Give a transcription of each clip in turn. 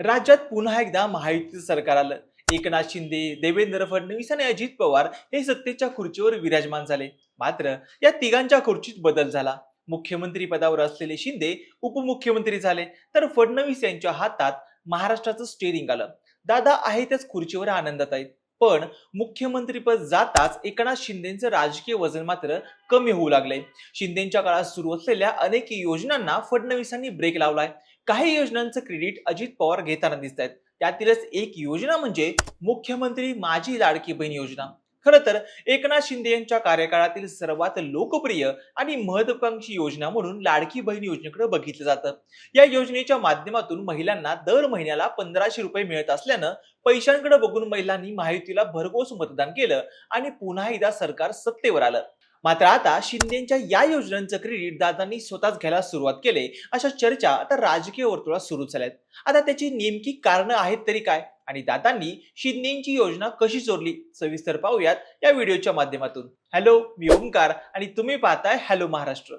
राज्यात पुन्हा एकदा महायुतीचं सरकार आलं. एकनाथ शिंदे देवेंद्र फडणवीस आणि अजित पवार हे सत्तेच्या खुर्चीवर विराजमान झाले. मात्र या तिघांच्या खुर्चीत बदल झाला. मुख्यमंत्री पदावर असलेले शिंदे उपमुख्यमंत्री झाले. तर फडणवीस यांच्या हातात महाराष्ट्राचं स्टेरिंग आलं. दादा आहे त्याच खुर्चीवर आनंदात आहेत. पण मुख्यमंत्रीपद जाताच एकनाथ शिंदेचं राजकीय वजन मात्र कमी होऊ लागलंय. शिंदेच्या काळात सुरू असलेल्या अनेक योजनांना फडणवीसांनी ब्रेक लावलाय. काही योजनांचं क्रेडिट अजित पवार घेताना दिसत आहेत त्यातीलच एक योजना म्हणजे मुख्यमंत्री माझी लाडकी बहीण योजना. खरं तर एकनाथ शिंदे यांच्या कार्यकाळातील सर्वात लोकप्रिय आणि महत्वाकांक्षी योजना म्हणून लाडकी बहीण योजनेकडे बघितलं जातं. या योजनेच्या माध्यमातून महिलांना दर महिन्याला पंधराशे रुपये मिळत असल्यानं पैशांकडे बघून महिलांनी महायुतीला भरघोस मतदान केलं आणि पुन्हा एकदा सरकार सत्तेवर आलं. मात्र आता शिंदेच्या या योजनांचं क्रेडिट दादांनी स्वतःच घ्यायला सुरुवात केले. अशा चर्चा आता राजकीय वर्तुळात सुरू झाल्यात. आता त्याची नेमकी कारणं आहेत तरी काय? आणि दादांनी शिंदेची योजना कशी चोरली सविस्तर पाहूयात या व्हिडिओच्या माध्यमातून. हॅलो मी ओंकार आणि तुम्ही पाहताय हॅलो महाराष्ट्र.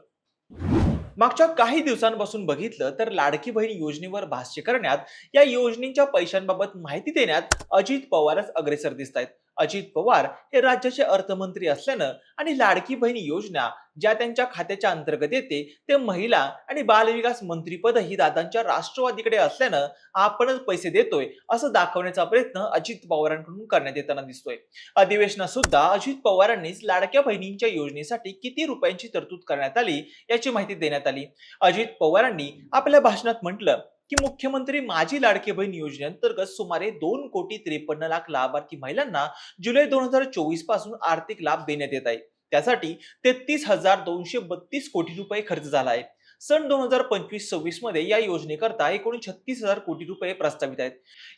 मागच्या काही दिवसांपासून बघितलं तर लाडकी बहीण योजनेवर भाष्य करण्यात या योजनेच्या पैशांबाबत माहिती देण्यात अजित पवारच अग्रेसर दिसत आहेत अजित पवार हे राज्याचे अर्थमंत्री असल्यानं आणि लाडकी बहीण योजना ज्या त्यांच्या खात्याच्या अंतर्गत येते ते महिला आणि बालविकास मंत्रीपद ही दादांच्या राष्ट्रवादीकडे असल्यानं आपणच पैसे देतोय असं दाखवण्याचा प्रयत्न अजित पवारांकडून करण्यात येताना दिसतोय. अधिवेशनात सुद्धा अजित पवारांनीच लाडक्या बहिणींच्या योजनेसाठी किती रुपयांची तरतूद करण्यात आली याची माहिती देण्यात आली. अजित पवारांनी आपल्या भाषणात म्हटलं की मुख्यमंत्री माझी लाडकी बहीण योजनेअंतर्गत सुमारे दोन कोटी त्रेपन्न लाख लाभार्थी महिलांना जुलै दोन हजार चोवीसपासून आर्थिक लाभ देण्यात येत आहे. त्यासाठी तेहतीस हजार दोनशे बत्तीस कोटी रुपये खर्च झाला आहे. सन दोन हजार पंचवीस सव्वीसमध्ये या योजनेकरता एकूण छत्तीस हजार कोटी रुपये प्रस्तावित आहेत.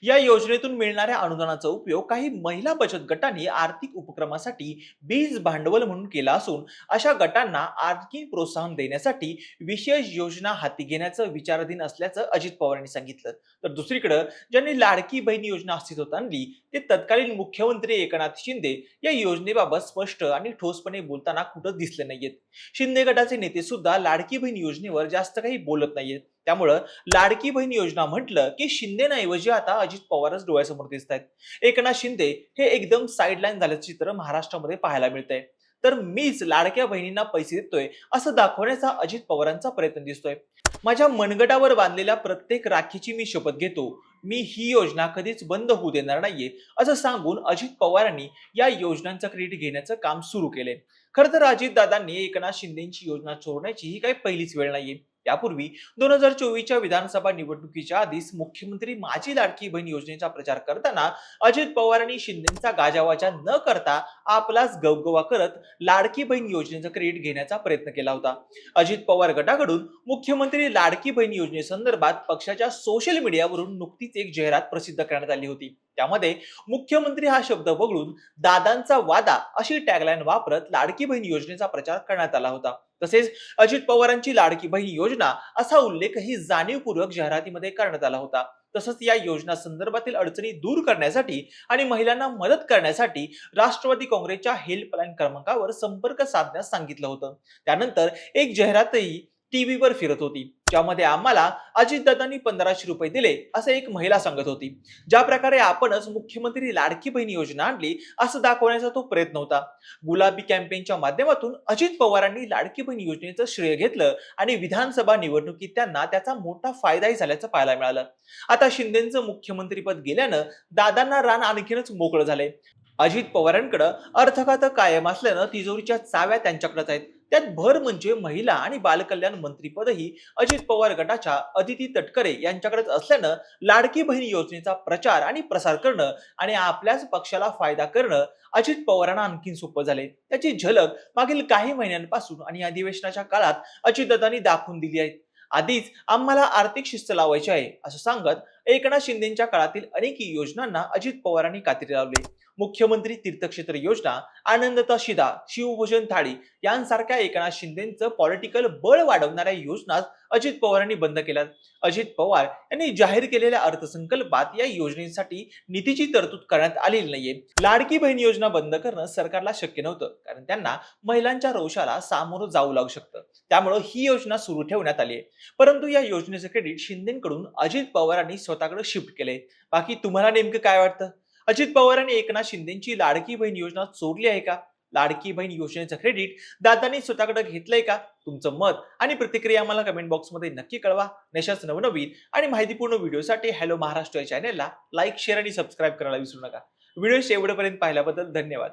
या योजनेतून मिळणाऱ्या अनुदानाचा उपयोग काही महिला बचत गटांनी आर्थिक उपक्रमासाठी बीज भांडवल म्हणून केला असून अशा गटांना आर्थिक प्रोत्साहन देण्यासाठी विशेष योजना हाती घेण्याचं विचाराधीन असल्याचं अजित पवारांनी सांगितलं. तर दुसरीकडे ज्यांनी लाडकी बहीण योजना अस्तित्वात आणली ते तत्कालीन मुख्यमंत्री एकनाथ शिंदे या योजनेबाबत स्पष्ट आणि ठोसपणे बोलताना कुठं दिसले नाहीयेत. शिंदे गटाचे नेते सुद्धा लाडकी बहीण योजनेवर जास्त काही बोलत नाहीयेत त्यामुळं लाडकी बहीण योजना म्हटलं की शिंदेनाऐवजी आता अजित पवारच डोळ्यासमोर दिसत आहेत एकनाथ शिंदे हे एकदम साईडलाईन झाल्याचं चित्र महाराष्ट्रामध्ये पाहायला मिळतंय. तर मीच लाडक्या बहिणींना पैसे देतोय असं दाखवण्याचा अजित पवारांचा प्रयत्न दिसतोय. माझ्या मनगटावर बांधलेल्या प्रत्येक राखीची मी शपथ घेतो. मी ही योजना कधीच बंद होऊ देणार नाहीये असं सांगून अजित पवारांनी या योजनांचं क्रेडिट घेण्याचं काम सुरू केले खरं तर अजितदादांनी एकनाथ शिंदेची योजना चोरण्याची ही काही पहिलीच वेळ नाहीये. यापूर्वी दोन हजार चोवीसच्या विधानसभा निवडणुकीच्या आधीच मुख्यमंत्री माझी लाडकी बहीण योजनेचा प्रचार करताना अजित पवारांनी शिंदेचा गाजावाजा न करता आपलाच गवगवा करत लाडकी बहीण योजनेचं क्रेडिट घेण्याचा प्रयत्न केला होता. अजित पवार गटाकडून मुख्यमंत्री लाडकी बहीण योजनेसंदर्भात पक्षाच्या सोशल मीडियावरून नुकतीच एक जाहिरात प्रसिद्ध करण्यात आली होती. त्यामध्ये मुख्यमंत्री हा शब्द वगळून दादांचा वादा अशी टॅगलाईन वापरत लाडकी बहीण योजनेचा प्रचार करण्यात आला होता. तसेच अजित पवारांची लाडकी बहीण योजना असा उल्लेखही जाणीवपूर्वक जाहिरातीमध्ये करण्यात आला होता. तसंच या योजना संदर्भातील अडचणी दूर करण्यासाठी आणि महिलांना मदत करण्यासाठी राष्ट्रवादी काँग्रेसच्या हेल्पलाईन क्रमांकावर संपर्क साधण्यास सांगितलं होतं. त्यानंतर एक जाहिरातही टीव्हीवर फिरत होती. ज्यामध्ये आम्हाला अजितदादांनी पंधराशे रुपये दिले असं एक महिला सांगत होती. ज्या प्रकारे आपणच मुख्यमंत्री लाडकी बहीण योजना आणली असं दाखवण्याचा तो प्रयत्न होता. गुलाबी कॅम्पेनच्या माध्यमातून अजित पवारांनी लाडकी बहीण योजनेचं श्रेय घेतलं आणि विधानसभा निवडणुकीत त्यांना त्याचा मोठा फायदाही झाल्याचं पाहायला मिळालं. आता शिंदेचं मुख्यमंत्रीपद गेल्यानं दादांना रान आणखीनच मोकळं झालंय. अजित पवारांकडे अर्थखातं कायम असल्यानं तिजोरीच्या चाव्या त्यांच्याकडेच आहेत. त्यात भर म्हणजे महिला आणि बालकल्याण मंत्रीपदही अजित पवार गटाच्या अदिती तटकरे यांच्याकडेच असल्यानं लाडकी बहीण योजनेचा प्रचार आणि प्रसार करणं आणि आपल्याच पक्षाला फायदा करणं अजित पवारांना आणखीन सोपं झाले. त्याची झलक मागील काही महिन्यांपासून आणि अधिवेशनाच्या काळात अजितदादांनी दाखवून दिली आहे. आधीच आम्हाला आर्थिक शिस्त लावायची आहे असं सांगत एकनाथ शिंदेच्या काळातील अनेक योजनांना अजित पवारांनी कात्री लावली. मुख्यमंत्री तीर्थक्षेत्र योजना आनंदता शिदा शिवभोजन थाळी यांसारख्या एकनाथ शिंदेचं पॉलिटिकल बळ वाढवणाऱ्या योजना अजित पवारांनी बंद केल्या अजित पवार यांनी जाहीर केलेल्या अर्थसंकल्पात या योजनेसाठी निधीची तरतूद करण्यात आलेली नाहीये. लाडकी बहीण योजना बंद करणं सरकारला शक्य नव्हतं कारण त्यांना महिलांच्या रोषाला सामोरं जाऊ लागू शकतं. त्यामुळे ही योजना सुरू ठेवण्यात आली आहे परंतु या योजनेचं क्रेडिट शिंदेकडून अजित पवारांनी स्वतःकडे शिफ्ट केले बाकी तुम्हाला नेमकं काय वाटतं? अजित पवारांनी एकनाथ शिंदेची लाडकी बहीण योजना चोरली आहे का? लाडकी बहीण योजनेचं क्रेडिट दादांनी स्वतःकडे घेतलंय का? तुमचं मत आणि प्रतिक्रिया आम्हाला कमेंट बॉक्समध्ये नक्की कळवा. नेशाच नवनवीन आणि माहितीपूर्ण व्हिडिओसाठी हॅलो महाराष्ट्र या चॅनेलला लाईक शेअर आणि सबस्क्राईब करायला विसरू नका. व्हिडिओ शेवटपर्यंत पाहिल्याबद्दल धन्यवाद.